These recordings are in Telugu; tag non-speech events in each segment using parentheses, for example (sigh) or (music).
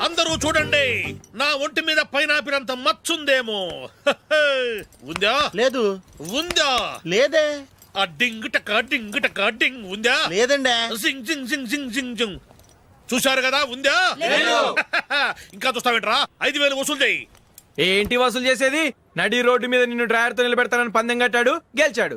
అందరూ చూడండి నా ఒంటి మీద పైనాపిల్ అంత మచ్చుందేమో ఉందా లేదు ఉందా లేదే ఆ డింగ్ టక డింగ్ టక డింగ్ ఉందా లేదండి చూశారు కదా ఉందా ఇంకా చూస్తావేంట్రా ఐదు వేలు వసూలు చేయి ఏంటి వసూలు చేసేది నడి రోడ్డు మీద నిన్ను డ్రైవర్తో నిలబెడతానని పందెం కట్టాడు గెలిచాడు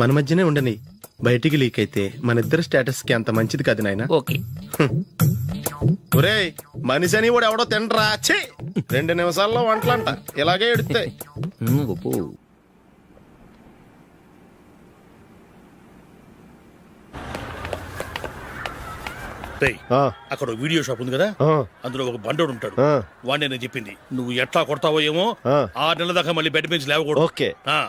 మన మధ్యనే ఉండని. బయటికి లీక్ అయితే మన ఇద్దరు స్టేటస్కి అంత మంచిది కాదు నాయన. ఓకే. ఒరేయ్ మనిషి అని కూడా ఎవడో తినరా? ఛీ! రెండు నిమిషాల్లో వంటలంట. ఇలాగే ఎడుతాయి. రేయ్ అక్కడ వీడియో షాప్ ఉంది కదా? అందులో ఒక బండోడు ఉంటాడు. వాడిని నేను చెప్పింది. నువ్వు ఎట్లా కొడతావో ఏమో ఆరు నెలల దాకా మళ్ళీ బెడ్ మీద లేవకూడదు. ఓకే. ఆ,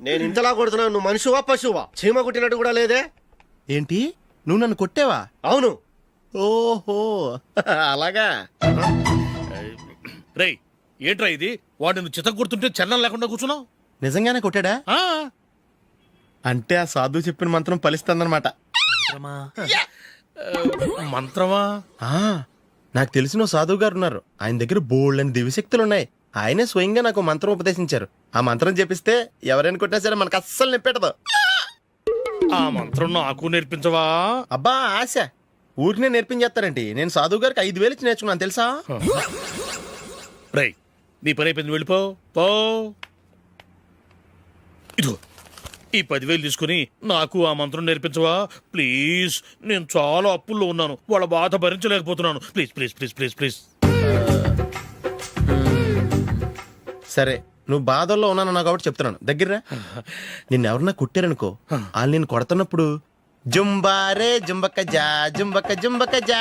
నేను ఇంతలా కొడుతున్నావు నువ్వు మనిషివా పశువా? చీమ కుట్టినట్టు కూడా లేదే? ఏంటి? నువ్వు నన్ను కొట్టేవా? అవును. ఓహో. అలాగా? రేయ్ ఏంట్రా ఇది? వాడు నువ్వు చిత్త గుర్తుంటే చలనం లేకుండా కూర్చున్నావు? నిజంగానే కొట్టాడా? ఆ, అంటే ఆ సాధువు చెప్పిన మంత్రం ఫలిస్తుందన్నమాట. మంత్రమా? ఆ, నాకు తెలిసిన సాధువు గారు ఉన్నారు. ఆయన దగ్గర బోల్డ్ అని దివ్యశక్తులు ఉన్నాయి ఆయనే స్వయంగా నాకు మంత్రం ఉపదేశించారు. ఆ మంత్రం చెప్పిస్తే ఎవరైనా కొట్టినా సరే మనకు అస్సలు నిప్పెట్టదు ఆ మంత్రం నాకు నేర్పించవా? అబ్బా ఆశ. ఊరినే నేర్పించేస్తారండి. నేను సాధువు గారికి ఐదు వేలు ఇచ్చి నేర్చుకున్నాను తెలుసా? నీ పని అయిపోయింది వెళ్ళిపో. పో. ఇదిగో ఈ పదివేలు తీసుకుని నాకు ఆ మంత్రం నేర్పించవా? ప్లీజ్ నేను చాలా అప్పుల్లో ఉన్నాను. వాళ్ళ బాధ భరించలేకపోతున్నాను. Please please please please please. సరే నువ్వు బాధల్లో ఉన్నాను కాబట్టి చెప్తున్నాను. దగ్గర నిన్ను ఎవరన్నా కుట్టారనుకో వాళ్ళు నేను కొడుతున్నప్పుడు జుంబారే జుంబక్క జా జుంబక్క జుంబక్క జా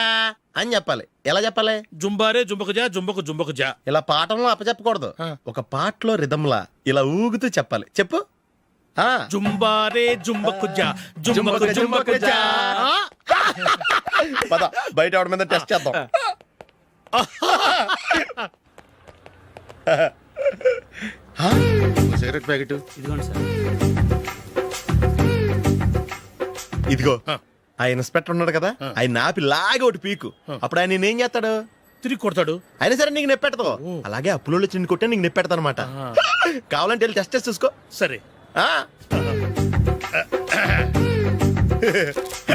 అని చెప్పాలి. ఎలా చెప్పాలి? జుంబారే జుంబకు జా జుంబకు జుంబకు జా. ఇలా పాఠంలో అప్పచెప్పకూడదు. ఒక పాటలో రిధంలా ఇలా ఊగుతూ చెప్పాలి. చెప్పు. జుంబారే జుంబకు జా జుంబకు జుంబకు జా. పద బయట ఆవిడ మీద టెస్ట్ చేద్దాం. (laughs) Cigarette packet. ఇదిగో ఆ ఇన్స్పెక్టర్ ఉన్నాడు కదా ఆయన ఆపి లాగే ఒకటి పీకు. అప్పుడు ఆయన నేనేం చేస్తాడు? తిరిగి కొడతాడు. అయినా సరే నీకు నెప్పెడతావు అలాగే అప్పులో చిన్న కొట్టే నీకు నెప్పెడతా అనమాట (laughs) కావాలంటే వెళ్ళి టెస్ట్ చేసి చూసుకో. సరే. (laughs) (laughs)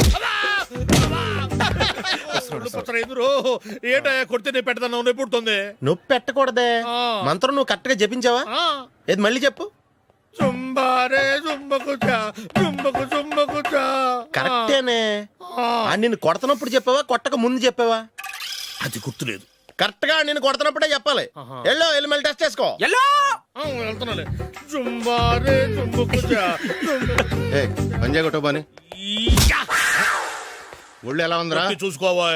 ఏంటయ్యా కొడితే నేను పెడతాను నొప్పి పుడుతుంది నొప్పి పెట్టకూడదే. మంత్రం నువ్వు కరెక్ట్గా జపించావా. ఏది మళ్ళీ చెప్పు. జుంబారే జుంబకు కరెక్టేనే. ఆ. నిన్ను కొడుతున్నప్పుడు చెప్పావా? కొట్టక ముందు చెప్పావా? అది గుర్తులేదు. కరెక్ట్గా నేను కొడుతున్నప్పుడే చెప్పాలి. ఎల్లో వెళ్ళి మళ్ళీ టెస్ట్ చేసుకో. ఎల్లో! వెళ్తున్నాలే. జుంబారే కొట్టబాని. ఒళ్ళు ఎలా ఉందిరా? నొక్కి చూసుకోవా